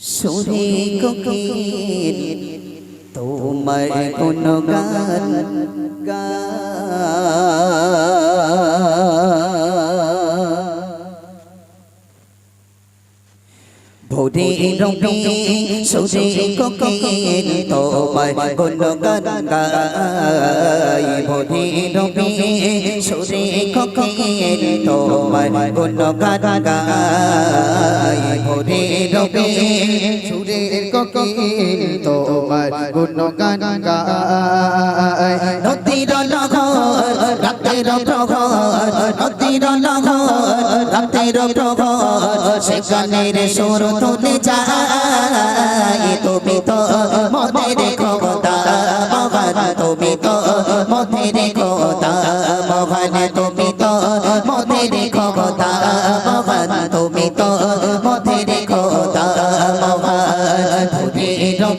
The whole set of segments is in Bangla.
সুরে কোকিল তোমার কোন গান রবি সুরে কোকিল তোমার কোন গান গাই ভোরে রবি সুরে কোকিল তোমার কোন গান গাই ভোরে রবি সুরের কোকিল তোমার গুণগান গায় সেখানের সুর তুলে যায়। তুমি তো মদের ক্ষমতা তুমি তো মদের ক্ষমতা মহান তুমি তো মদের ক্ষমতা তুমি তো মদের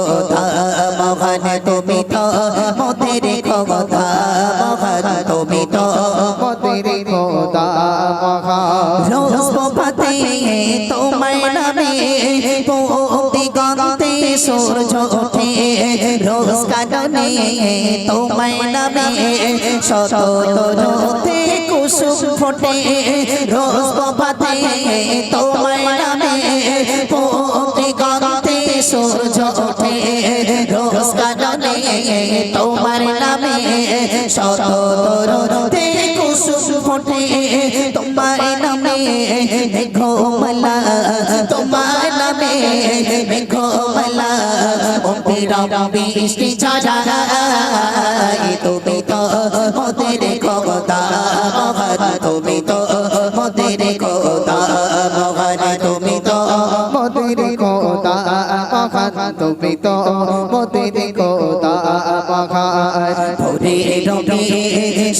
ক্ষমতা মহান তুমি তো মোদের ক্ষমতা মহান তুমি তো। মতের খোদা মহা রোজ প্রভাতে তোমার নামে পোতি গন্তে সূর্য ওঠে। রোজ কাননে তোমার নামে শত তরুতে কুসুম ফোটে। রোজ প্রভাতে তোমার নামে পোতি সূর্য ওঠে রোজ কাননে তোমার নামে শত তরুতে কুসুম ফোটে, তোমার নামে ঘোমলা তোমার নামে ঘোমলা ওপেরা বৃষ্টি ছাড়াই তুমি তো মোদের মহান তুমি তো মোদের মহান তুমি তো মতের খোদা মহান তুমি তো মতের খোদা মহান ভোরে রবি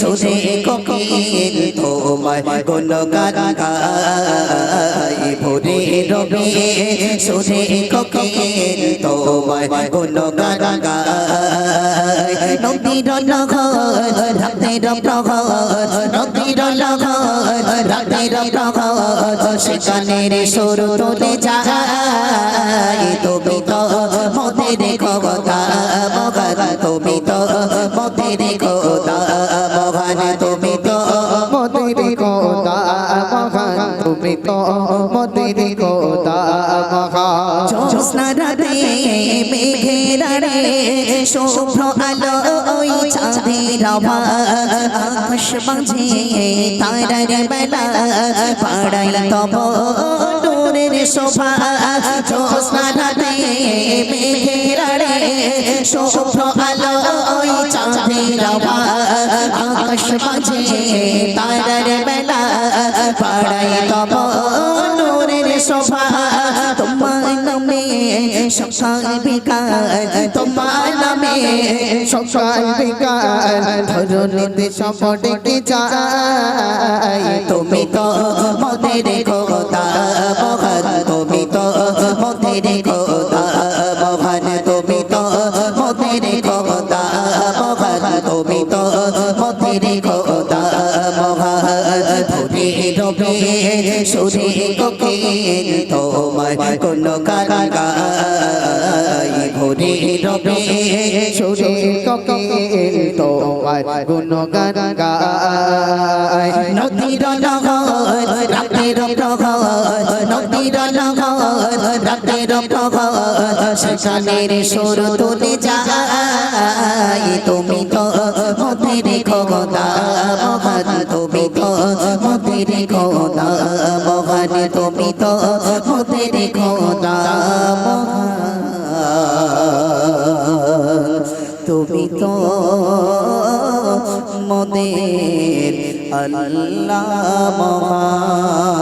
সুরে কোকিল তোমার কোন গান গাই ভোরে রবি সুরে কোকিল তোমার কোন গান গাই নদীর নগর রাতের প্রহর নদীর নগর রাতের প্রহর সেখানের সুর তুলে যায়। তুমি তো মোদের ক্ষমতা মহান তুমি তো মোদের ক্ষমতা মহান তুমি তো মতের খোদা মহান তুমি তো মতের খোদা মহান। জ্যোৎস্না রাতে মেঘের রে শুভ্র আলো ওই চাঁদের আকাশ মাঝে তারার বেলা পাড়াই তব নূরের শোভা। জ্যোৎস্না রাতে মেঘের রে শুভ্র আলো ওই চাঁদের আকাশ মাঝে তারার বেলা পাড়াই তব নূরের শোভা। তোমার সকাল বিকাল তোমার নামে সকাল বিকাল ধরুনিতে সপটে যায় তুমি তো মোদের সুরে তোমার কোন কারাগাই গাই ভুরে রবে সুরে কোকিল তোমার কোন কারাগাই নদীর নগর, রাতের প্রহর, নদীর নগর। সেখানের সুর তুলে যায়। তুমি তো মোদের ক্ষমতা, মহান তুমি তো মোদের ক্ষমতা, মহান তুমি তো ক্ষমতা, মহান তুমি তো মোদের আল্লাহ, মহান।